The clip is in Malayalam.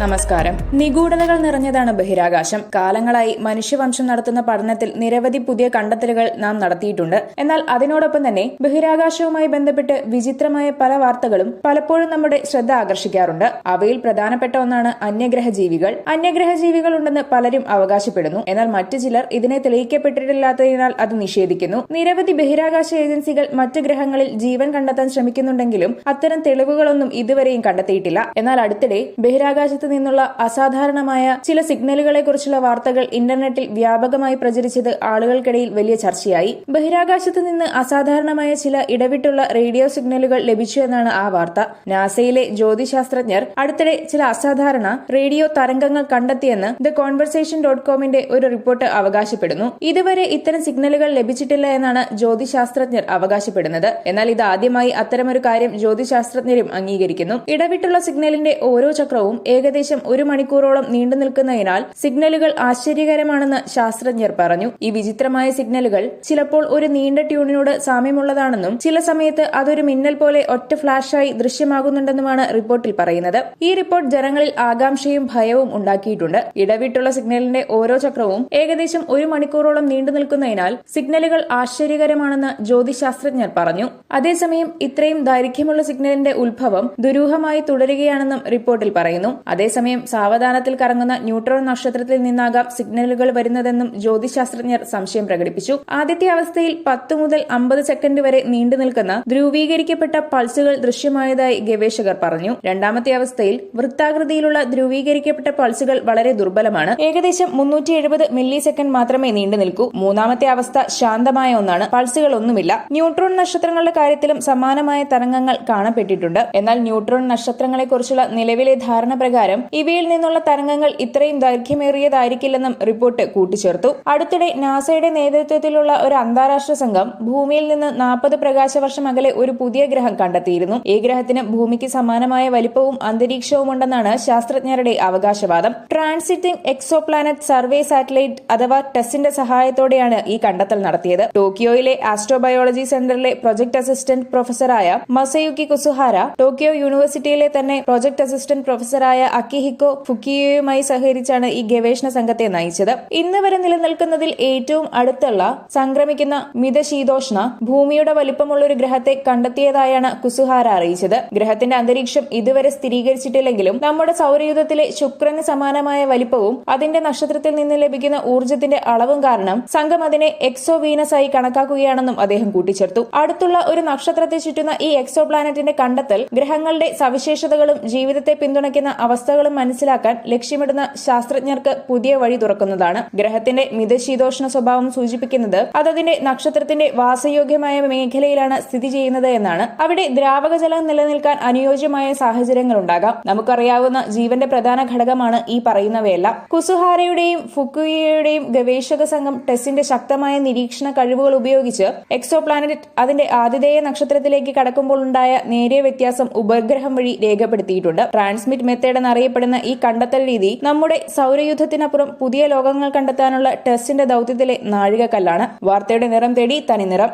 നമസ്കാരം. നിഗൂഢതകൾ നിറഞ്ഞതാണ് ബഹിരാകാശം. കാലങ്ങളായി മനുഷ്യവംശം നടത്തുന്ന പഠനത്തിൽ നിരവധി പുതിയ കണ്ടെത്തലുകൾ നാം നടത്തിയിട്ടുണ്ട്. എന്നാൽ അതിനോടൊപ്പം തന്നെ ബഹിരാകാശവുമായി ബന്ധപ്പെട്ട് വിചിത്രമായ പല വാർത്തകളും പലപ്പോഴും നമ്മുടെ ശ്രദ്ധ ആകർഷിക്കാറുണ്ട്. അവയിൽ പ്രധാനപ്പെട്ട ഒന്നാണ് അന്യഗ്രഹ ജീവികൾ അന്യഗ്രഹ ജീവികൾ ഉണ്ടെന്ന് പലരും അവകാശപ്പെടുന്നു. എന്നാൽ മറ്റു ചിലർ ഇതിനെ തെളിയിക്കപ്പെട്ടിട്ടില്ലാത്തതിനാൽ അത് നിഷേധിക്കുന്നു. നിരവധി ബഹിരാകാശ ഏജൻസികൾ മറ്റു ഗ്രഹങ്ങളിൽ ജീവൻ കണ്ടെത്താൻ ശ്രമിക്കുന്നുണ്ടെങ്കിലും അത്തരം തെളിവുകളൊന്നും ഇതുവരെയും കണ്ടെത്തിയിട്ടില്ല. എന്നാൽ അടുത്തിടെ ബഹിരാകാശത്ത് നിന്നുള്ള അസാധാരണമായ ചില സിഗ്നലുകളെ കുറിച്ചുള്ള വാർത്തകൾ ഇന്റർനെറ്റിൽ വ്യാപകമായി പ്രചരിച്ചത് ആളുകൾക്കിടയിൽ വലിയ ചർച്ചയായി. ബഹിരാകാശത്ത് നിന്ന് അസാധാരണമായ ചില ഇടവിട്ടുള്ള റേഡിയോ സിഗ്നലുകൾ ലഭിച്ചു എന്നാണ് ആ വാർത്ത. നാസയിലെ ജ്യോതിശാസ്ത്രജ്ഞർ അടുത്തിടെ ചില അസാധാരണ റേഡിയോ തരംഗങ്ങൾ കണ്ടെത്തിയെന്ന് ദ കോൺവെർസേഷൻ ഡോട്ട് കോമിന്റെ ഒരു റിപ്പോർട്ട് അവകാശപ്പെടുന്നു. ഇതുവരെ ഇത്തരം സിഗ്നലുകൾ ലഭിച്ചിട്ടില്ല എന്നാണ് ജ്യോതിശാസ്ത്രജ്ഞർ അവകാശപ്പെടുന്നത്. എന്നാൽ ഇത് ആദ്യമായി അത്തരമൊരു കാര്യം ജ്യോതിശാസ്ത്രജ്ഞരും അംഗീകരിക്കുന്നു. ഇടവിട്ടുള്ള സിഗ്നലിന്റെ ഓരോ ചക്രവും ഏകദേശം ഒരു മണിക്കൂറോളം നീണ്ടു നിൽക്കുന്നതിനാൽ സിഗ്നലുകൾ ആശ്ചര്യകരമാണെന്ന് ശാസ്ത്രജ്ഞർ പറഞ്ഞു. ഈ വിചിത്രമായ സിഗ്നലുകൾ ചിലപ്പോൾ ഒരു നീണ്ട ട്യൂണിനോട് സാമ്യമുള്ളതാണെന്നും ചില സമയത്ത് അതൊരു മിന്നൽ പോലെ ഒറ്റ ഫ്ലാഷായി ദൃശ്യമാകുന്നുണ്ടെന്നുമാണ് റിപ്പോർട്ടിൽ പറയുന്നത്. ഈ റിപ്പോർട്ട് ജനങ്ങളിൽ ആകാംക്ഷയും ഭയവും ഉണ്ടാക്കിയിട്ടുണ്ട്. ഇടവിട്ടുള്ള സിഗ്നലിന്റെ ഓരോ ചക്രവും ഏകദേശം ഒരു മണിക്കൂറോളം നീണ്ടു നിൽക്കുന്നതിനാൽ സിഗ്നലുകൾ ആശ്ചര്യകരമാണെന്ന് ജ്യോതിശാസ്ത്രജ്ഞർ പറഞ്ഞു. അതേസമയം ഇത്രയും ദൈർഘ്യമുള്ള സിഗ്നലിന്റെ ഉത്ഭവം ദുരൂഹമായി തുടരുകയാണെന്നും റിപ്പോർട്ടിൽ പറയുന്നു. അതേസമയം സാവധാനത്തിൽ കറങ്ങുന്ന ന്യൂട്രോൺ നക്ഷത്രത്തിൽ നിന്നാകാം സിഗ്നലുകൾ വരുന്നതെന്നും ജ്യോതിശാസ്ത്രജ്ഞർ സംശയം പ്രകടിപ്പിച്ചു. ആദ്യത്തെ അവസ്ഥയിൽ പത്ത് മുതൽ അമ്പത് സെക്കൻഡ് വരെ നീണ്ടു നിൽക്കുന്ന ധ്രുവീകരിക്കപ്പെട്ട പൾസുകൾ ദൃശ്യമായതായി ഗവേഷകർ പറഞ്ഞു. രണ്ടാമത്തെ അവസ്ഥയിൽ വൃത്താകൃതിയിലുള്ള ധ്രുവീകരിക്കപ്പെട്ട പൾസുകൾ വളരെ ദുർബലമാണ്. ഏകദേശം മുന്നൂറ്റി എഴുപത് മില്ലി സെക്കൻഡ് മാത്രമേ നീണ്ടു നിൽക്കൂ. മൂന്നാമത്തെ അവസ്ഥ ശാന്തമായ ഒന്നാണ്. പൾസുകൾ ഒന്നുമില്ല ന്യൂട്രോൺ നക്ഷത്രങ്ങളുടെ കാര്യത്തിലും സമാനമായ തരംഗങ്ങൾ കാണപ്പെട്ടിട്ടുണ്ട്. എന്നാൽ ന്യൂട്രോൺ നക്ഷത്രങ്ങളെക്കുറിച്ചുള്ള നിലവിലെ ധാരണ പ്രകാരം ഇവയിൽ നിന്നുള്ള തരംഗങ്ങൾ ഇത്രയും ദൈർഘ്യമേറിയതായിരിക്കില്ലെന്നും റിപ്പോർട്ട് കൂട്ടിച്ചേർത്തു. അടുത്തിടെ നാസയുടെ നേതൃത്വത്തിലുള്ള ഒരു അന്താരാഷ്ട്ര സംഘം ഭൂമിയിൽ നിന്ന് നാൽപ്പത് പ്രകാശവർഷം അകലെ ഒരു പുതിയ ഗ്രഹം കണ്ടെത്തിയിരുന്നു. ഈ ഗ്രഹത്തിന് ഭൂമിക്ക് സമാനമായ വലിപ്പവും അന്തരീക്ഷവും ഉണ്ടെന്നാണ് ശാസ്ത്രജ്ഞരുടെ അവകാശവാദം. Transiting exoplanet survey satellite അഥവാ ടെസിന്റെ സഹായത്തോടെയാണ് ഈ കണ്ടെത്തൽ നടത്തിയത്. ടോക്കിയോയിലെ ആസ്ട്രോബയോളജി സെന്ററിലെ പ്രൊജക്ട് അസിസ്റ്റന്റ് പ്രൊഫസറായ മസയുക്കി കുസുഹാര ടോക്കിയോ യൂണിവേഴ്സിറ്റിയിലെ തന്നെ പ്രൊജക്ട് അസിസ്റ്റന്റ് പ്രൊഫസറായ അക്കിഹിക്കോ ഫുക്കിയോയുമായി സഹകരിച്ചാണ് ഈ ഗവേഷണ സംഘത്തെ നയിച്ചത്. ഇന്ന് വരെ നിലനിൽക്കുന്നതിൽ ഏറ്റവും അടുത്തുള്ള സംക്രമിക്കുന്ന മിതശീതോഷ്ണ ഭൂമിയുടെ വലിപ്പമുള്ള ഒരു ഗ്രഹത്തെ കണ്ടെത്തിയതായാണ് കുസുഹാര അറിയിച്ചത്. ഗ്രഹത്തിന്റെ അന്തരീക്ഷം ഇതുവരെ സ്ഥിരീകരിച്ചിട്ടില്ലെങ്കിലും നമ്മുടെ സൗരയൂഥത്തിലെ ശുക്രന് സമാനമായ വലിപ്പവും അതിന്റെ നക്ഷത്രത്തിൽ നിന്ന് ലഭിക്കുന്ന ഊർജത്തിന്റെ അളവും കാരണം സംഘം അതിനെ എക്സോ വീനസ് ആയി കണക്കാക്കുകയാണെന്നും അദ്ദേഹം കൂട്ടിച്ചേർത്തു. അടുത്തുള്ള ഒരു നക്ഷത്രത്തെ ചുറ്റുന്ന ഈ എക്സോ പ്ലാനറ്റിന്റെ കണ്ടെത്തൽ ഗ്രഹങ്ങളുടെ സവിശേഷതകളും ജീവിതത്തെ പിന്തുണയ്ക്കുന്ന അവസ്ഥകളും മനസ്സിലാക്കാൻ ലക്ഷ്യമിടുന്ന ശാസ്ത്രജ്ഞർക്ക് പുതിയ വഴി തുറക്കുന്നതാണ്. ഗ്രഹത്തിന്റെ മിതശീതോഷ്ണ സ്വഭാവം സൂചിപ്പിക്കുന്നത് അതതിന്റെ നക്ഷത്രത്തിന്റെ വാസയോഗ്യമായ മേഖലയിലാണ് സ്ഥിതി ചെയ്യുന്നത് എന്നാണ്. അവിടെ ദ്രാവകജലം നിലനിൽക്കാൻ അനുയോജ്യമായ സാഹചര്യങ്ങൾ ഉണ്ടാകാം. നമുക്കറിയാവുന്ന ജീവന്റെ പ്രധാന ഘടകമാണ് ഈ പറയുന്നവയെല്ലാം. കുസുഹാരയുടെയും ഫുക്കുയയുടെയും ഗവേഷക സംഘം ടെസ്സിന്റെ ശക്തമായ നിരീക്ഷണ കഴിവുകൾ ഉപയോഗിച്ച് എക്സോ പ്ലാനറ്റ് അതിന്റെ ആതിഥേയ നക്ഷത്രത്തിലേക്ക് കടക്കുമ്പോൾ ഉണ്ടായ നേരിയ വ്യത്യാസം ഉപഗ്രഹം വഴി രേഖപ്പെടുത്തിയിട്ടുണ്ട്. ട്രാൻസ്മിറ്റ് മെത്തേഡ് എന്നറിയപ്പെടുന്ന ഈ കണ്ടെത്തൽ രീതി നമ്മുടെ സൗരയുദ്ധത്തിനപ്പുറം പുതിയ ലോകങ്ങൾ കണ്ടെത്താനുള്ള ടെസ്റ്റിന്റെ ദൌത്യത്തിലെ നാഴികക്കല്ലാണ്. വാർത്തയുടെ നിറം തേടി തനിനിറം